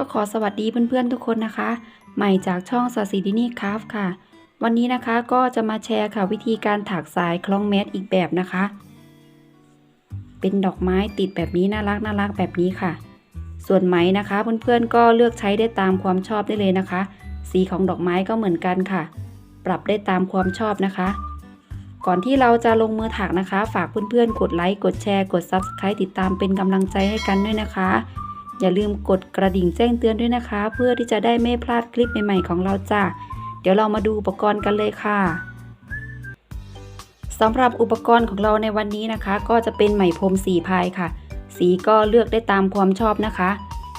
ก็ขอสวัสดีเพื่อนๆทุกคนนะคะ ใหม่จากช่องสศิดินี่คราฟค่ะ วันนี้นะคะก็จะมาแชร์ค่ะวิธีการถักสายคล้องแมสอีกแบบนะคะ เป็นดอกไม้ติดแบบนี้น่ารักน่ารักแบบนี้ค่ะ ส่วนไหมนะคะ เพื่อนๆก็เลือกใช้ได้ตามความชอบได้เลยนะคะ สีของดอกไม้ก็เหมือนกันค่ะ ปรับได้ตามความชอบนะคะ ก่อนที่เราจะลงมือถักนะคะ ฝากเพื่อนๆกดไลค์กดแชร์กด Subscribe ติดตามเป็นกำลังใจให้กันด้วยนะคะ อย่าลืมกดกระดิ่งแจ้งเตือนด้วยนะคะ เพื่อที่จะได้ไม่พลาดคลิปใหม่ๆของเราจ้ะเดี๋ยวเรามาดูอุปกรณ์กันเลยค่ะสำหรับอุปกรณ์ของเราในวันนี้นะคะ ก็จะเป็นไหมพรมสีพายค่ะ สีก็เลือกได้ตามความชอบนะคะ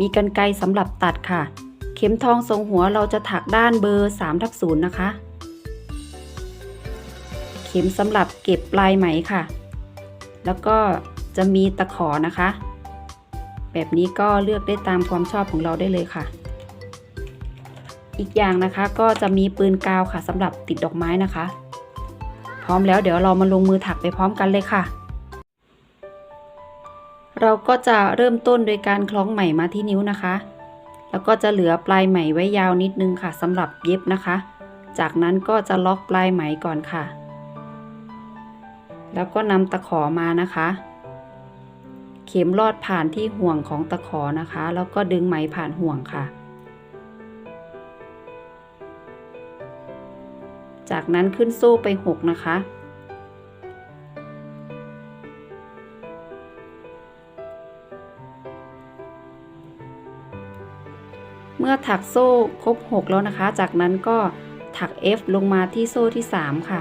มีกันไกรสำหรับตัดค่ะ เข็มทองทรงหัวเราจะถักด้านเบอร์3ทับ0นะคะ เข็มสำหรับเก็บปลายไหมค่ะ แล้วก็จะมีตะขอนะคะ แบบนี้ก็เลือกได้ตามความชอบของเราได้เลยค่ะ อีกอย่างนะคะก็จะมีปืนกาวค่ะสำหรับติดดอกไม้นะคะ พร้อมแล้วเดี๋ยวเรามาลงมือถักไปพร้อมกันเลยค่ะ เราก็จะเริ่มต้นโดยการคล้องไหมมาที่นิ้วนะคะ แล้วก็จะเหลือปลายไหมไว้ยาวนิดนึงค่ะสำหรับเย็บนะคะ จากนั้นก็จะล็อกปลายไหมก่อนค่ะ แล้วก็นำตะขอมานะคะ เข็มลอดผ่านที่ห่วงของตะขอนะคะ แล้วก็ดึงไหมผ่านห่วงค่ะ จากนั้นขึ้นโซ่ไป 6 นะคะ เมื่อถักโซ่ครบ 6 แล้วนะคะ จากนั้นก็ถัก F ลงมาที่โซ่ที่ 3 ค่ะ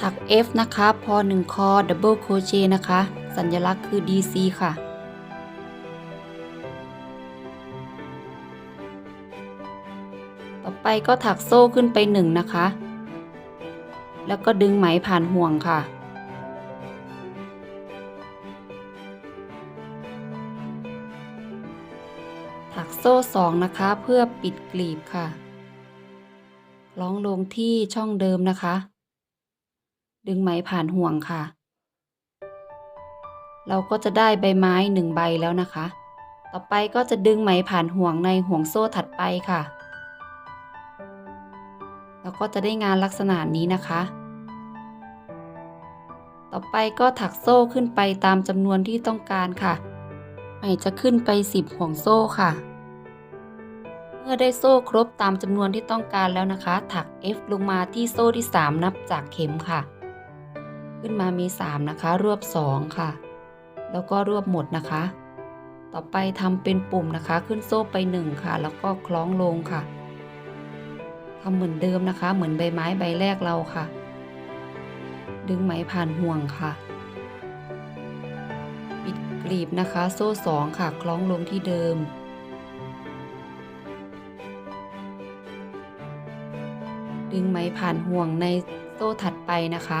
ถัก F นะคะ พอ 1 คอ Double Crochet นะคะ สัญลักษณ์คือ DC ค่ะ ต่อไปก็ถักโซ่ขึ้นไป1นะคะ แล้วก็ดึงไหมผ่านห่วงค่ะถักโซ่2นะคะเพื่อปิดกลีบค่ะ ล้องลงที่ช่องเดิมนะคะ ดึงไหมผ่านห่วงค่ะ เราก็จะได้ใบไม้หนึ่งใบแล้วนะคะ ต่อไปก็จะดึงไหมผ่านห่วงในห่วงโซ่ถัดไปค่ะ แล้วก็จะได้งานลักษณะนี้นะคะ ต่อไปก็ถักโซ่ขึ้นไปตามจำนวนที่ต้องการค่ะไหมจะขึ้นไป 10 ห่วงโซ่ค่ะ เมื่อได้โซ่ครบตามจำนวนที่ต้องการแล้วนะคะ ถัก F ลงมาที่โซ่ที่ 3 นับจากเข็มค่ะ ขึ้นมามี 3 นะคะ รวบ 2 ค่ะ แล้วก็รวบหมดนะคะ ต่อไปทำเป็นปุ่มนะคะ ขึ้นโซ่ไป1ค่ะ แล้วก็คล้องลงค่ะทำเหมือนเดิมนะคะ เหมือนใบไม้ใบแรกเราค่ะ ดึงไหมผ่านห่วงค่ะ ปิดกลีบนะคะ โซ่2ค่ะ คล้องลงที่เดิมดึงไหมผ่านห่วงในโซ่ถัดไปนะคะ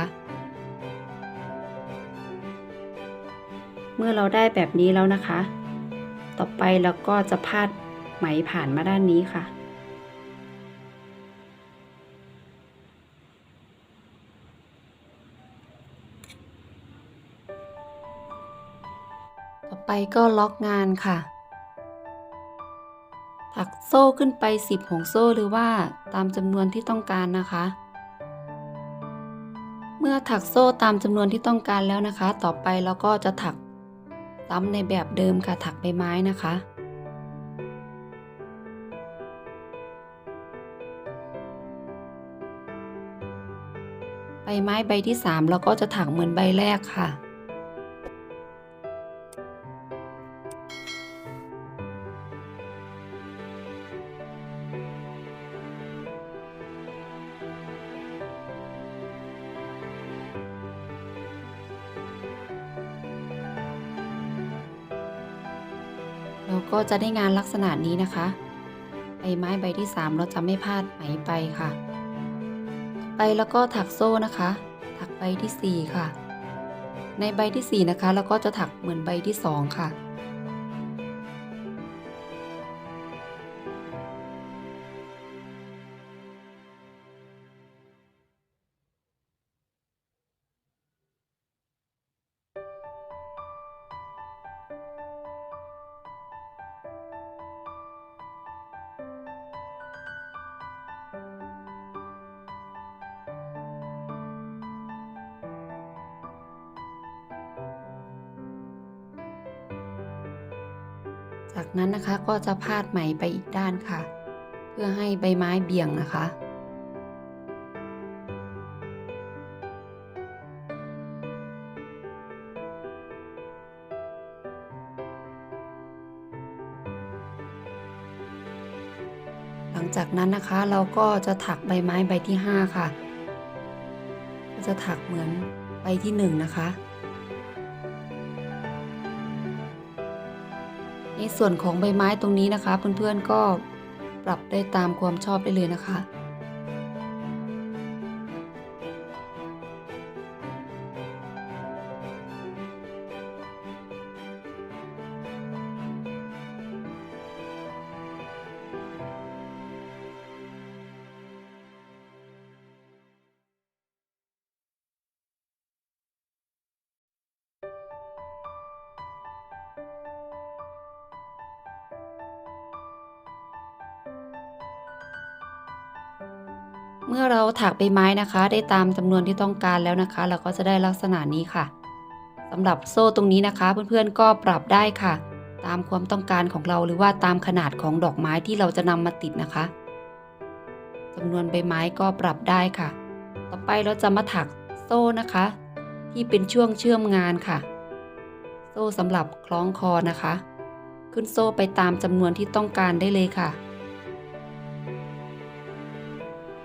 เมื่อเราได้แบบนี้แล้วนะคะ ต่อไปเราก็จะพาดไหมผ่านมาด้านนี้ค่ะ ต่อไปก็ล็อกงานค่ะ ถักโซ่ขึ้นไป 10ห่วงโซ่หรือว่าตามจำนวนที่ต้องการนะคะเมื่อถักโซ่ตามจำนวนที่ต้องการแล้วนะคะ ต่อไปเราก็จะถัก ซ้ำในแบบเดิมค่ะถักใบไม้นะคะ ใบไม้ใบที่ 3 เราก็จะถักเหมือนใบแรกค่ะ ก็จะได้งานลักษณะนี้นะคะใบไม้ใบที่ 3 เราจะไม่พลาดไหมไปค่ะ ไปแล้วก็ถักโซ่นะคะ ถักใบที่ 4 ค่ะ ในใบที่ 4 นะคะเราก็จะถักเหมือนใบที่ 2 ค่ะ จากนั้นนะคะก็จะพาดไหมไปอีกด้านค่ะ เพื่อให้ใบไม้เบี่ยงนะคะ หลังจากนั้นนะคะเราก็จะถักใบไม้ใบที่ 5 ค่ะ จะถักเหมือนใบที่ 1 นะคะ ในส่วนของใบไม้ตรงนี้นะคะ เพื่อนๆก็ปรับได้ตามความชอบได้เลยนะคะ เมื่อเราถักใบไม้นะคะ ได้ตามจำนวนที่ต้องการแล้วนะคะ เราก็จะได้ลักษณะนี้ค่ะสำหรับโซ่ตรงนี้นะคะ เพื่อนๆก็ปรับได้ค่ะ ตามความต้องการของเราหรือว่าตามขนาดของดอกไม้ที่เราจะนำมาติดนะคะจำนวนใบไม้ก็ปรับได้ค่ะ ต่อไปเราจะมาถักโซ่นะคะ ที่เป็นช่วงเชื่อมงานค่ะ โซ่สำหรับคล้องคอนะคะ ขึ้นโซ่ไปตามจำนวนที่ต้องการได้เลยค่ะ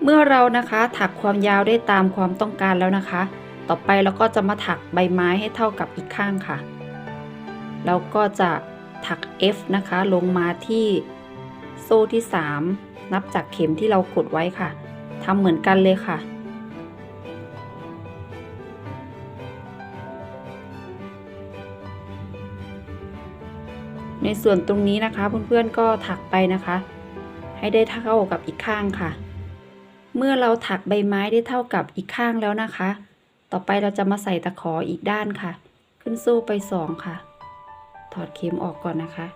เมื่อเรานะคะถักความยาวได้ตามความต้องการแล้วนะคะ ต่อไปเราก็จะมาถักใบไม้ให้เท่ากับอีกข้างค่ะ เราก็จะถัก F นะคะ ลงมาที่โซ่ที่ 3 นับจากเข็มที่เรากดไว้ค่ะทำเหมือนกันเลยค่ะ ในส่วนตรงนี้นะคะเพื่อนๆก็ถักไปนะคะ ให้ได้เท่ากับอีกข้างค่ะ เมื่อเราถักใบไม้ได้เท่ากับอีกข้างแล้วนะคะ ต่อไปเราจะมาใส่ตะขออีกด้านค่ะ ขึ้นโซ่ไปสองค่ะ ถอดเข็มออกก่อนนะคะ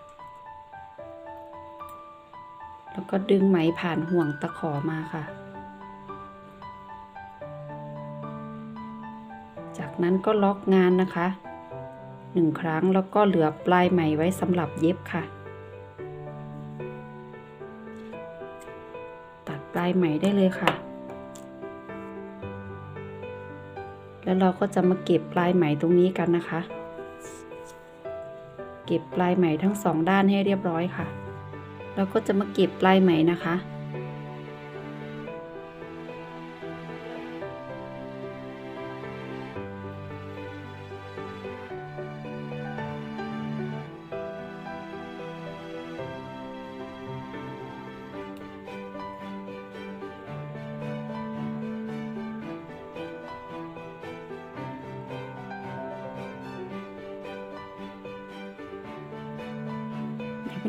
แล้วก็ดึงไหมผ่านห่วงตะขอมาค่ะ จากนั้นก็ล็อกงานนะคะหนึ่งครั้งแล้วก็เหลือปลายไหมไว้สำหรับเย็บค่ะ ปลายไหมได้เลยค่ะ แล้วเราก็จะมาเก็บปลายไหมตรงนี้กันนะคะ เก็บปลายไหมทั้งสองด้านให้เรียบร้อยค่ะแล้วก็จะมาเก็บปลายไหมนะคะ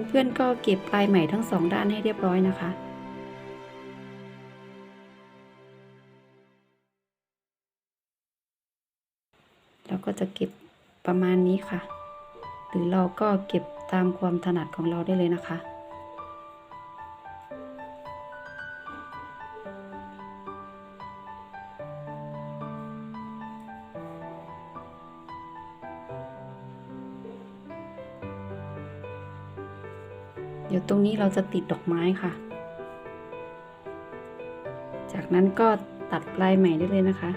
เพื่อนๆก็เก็บปลายไหมทั้งสองด้านให้เรียบร้อยนะคะเราก็จะเก็บประมาณนี้ค่ะ หรือเราก็เก็บตามความถนัดของเราได้เลยนะคะ เราจะติดดอกไม้ค่ะ จากนั้นก็ตัดปลายใหม่ได้เลยนะคะ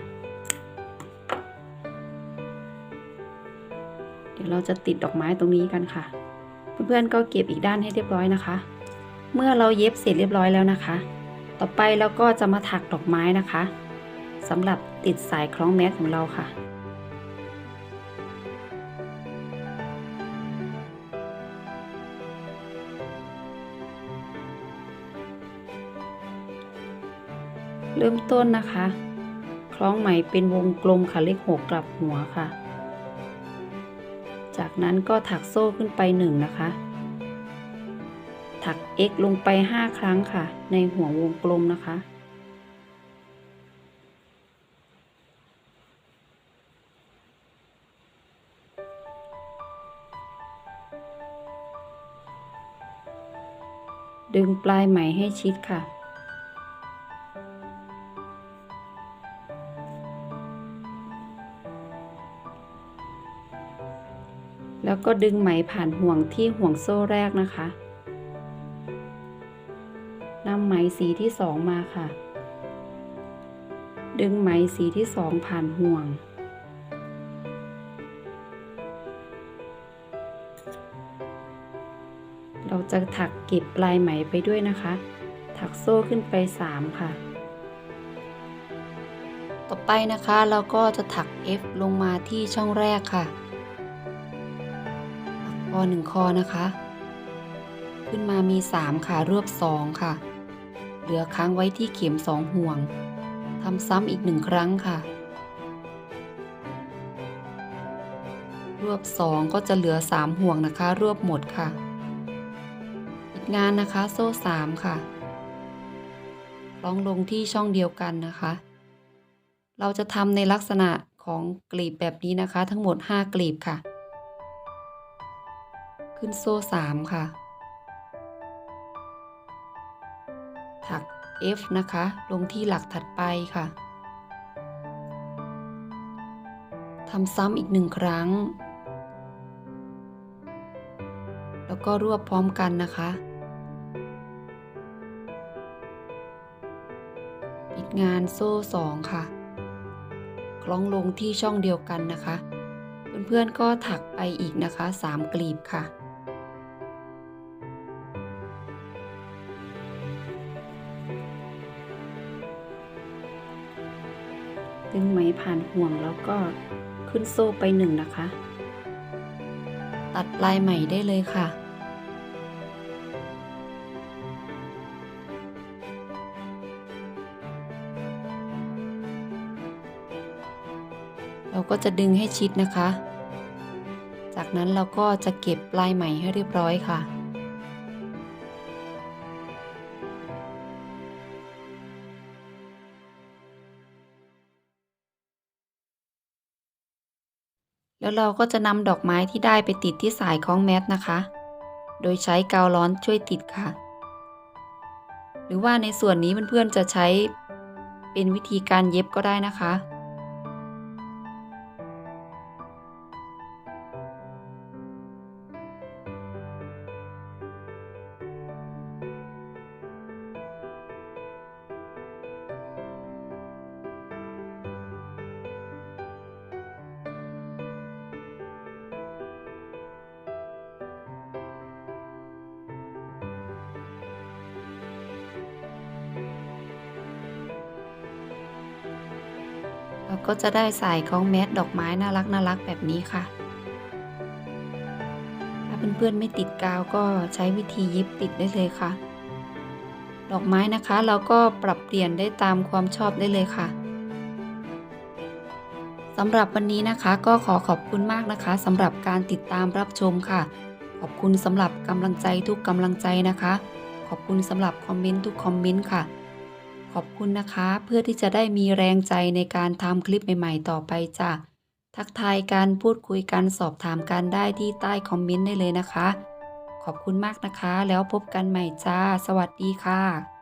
เดี๋ยวเราจะติดดอกไม้ตรงนี้กันค่ะ เพื่อนๆก็เก็บอีกด้านให้เรียบร้อยนะคะ เมื่อเราเย็บเสร็จเรียบร้อยแล้วนะคะ ต่อไปเราก็จะมาถักดอกไม้นะคะสำหรับติดสายคล้องแมสของเราค่ะ เริ่มต้นนะคะ คล้องไหมเป็นวงกลมค่ะเลขหกกลับหัวค่ะ จากนั้นก็ถักโซ่ขึ้นไปหนึ่งนะคะ ถัก x ลงไป 5 ครั้งค่ะ ในหัววงกลมนะคะดึงปลายไหมให้ชิดค่ะ ก็ดึงไหมผ่านห่วงที่ห่วงโซ่แรกนะคะนำไหมสีที่สองมาค่ะ ดึงไหมสีที่สองผ่านห่วง เราจะถักเก็บปลายไหมไปด้วยนะคะ ถักโซ่ขึ้นไป 3 ค่ะ ต่อไปนะคะเราก็จะถัก F ลงมาที่ช่องแรกค่ะ คอหนึ่งคอนะคะ ขึ้นมามี 3 ค่ะ รวบ 2 ค่ะ เหลือค้างไว้ที่เข็ม 2 ห่วงทำซ้ำอีกหนึ่งครั้งค่ะ รวบ 2 ก็จะเหลือ 3 ห่วงนะคะ รวบหมดค่ะปิดงานนะคะ โซ่ 3 ค่ะคล้องลงที่ช่องเดียวกันนะคะ เราจะทำในลักษณะของกลีบแบบนี้นะคะ ทั้งหมด 5 กลีบค่ะ ขึ้นโซ่ 3 ค่ะ ถัก F นะคะ ลงที่หลักถัดไปค่ะทำซ้ำอีกหนึ่งครั้ง แล้วก็รวบพร้อมกันนะคะ ปิดงานโซ่ 2 ค่ะ คล้องลงที่ช่องเดียวกันนะคะ เพื่อนๆก็ถักไปอีกนะคะ 3 กลีบค่ะ ผ่านห่วงแล้วก็ขึ้นโซ่ไปหนึ่งนะคะ ตัดปลายไหมได้เลยค่ะเราก็จะดึงให้ชิดนะคะ จากนั้นเราก็จะเก็บปลายไหมให้เรียบร้อยค่ะ แล้วเราก็จะนำดอกไม้ที่ได้ไปติดที่สายคล้องแมสนะคะ โดยใช้กาวร้อนช่วยติดค่ะ หรือว่าในส่วนนี้เพื่อนๆจะใช้เป็นวิธีการเย็บก็ได้นะคะ ก็จะได้สายของแมสดอกไม้น่ารักน่ารักแบบนี้ค่ะ ถ้าเพื่อนๆไม่ติดกาวก็ใช้วิธียิบติดได้เลยค่ะ ดอกไม้นะคะเราก็ปรับเปลี่ยนได้ตามความชอบได้เลยค่ะสำหรับวันนี้นะคะก็ขอขอบคุณมากนะคะสำหรับการติดตามรับชมค่ะ ขอบคุณสำหรับกำลังใจทุกกำลังใจนะคะ ขอบคุณสำหรับคอมเมนต์ทุกคอมเมนต์ค่ะ ขอบคุณนะคะ เพื่อที่จะได้มีแรงใจในการทำคลิปใหม่ ๆ ต่อไปจ้ะทักทายกันพูดคุยกันสอบถามกันได้ที่ใต้คอมเมนต์ได้เลยนะคะ ขอบคุณมากนะคะ แล้วพบกันใหม่จ้า สวัสดีค่ะ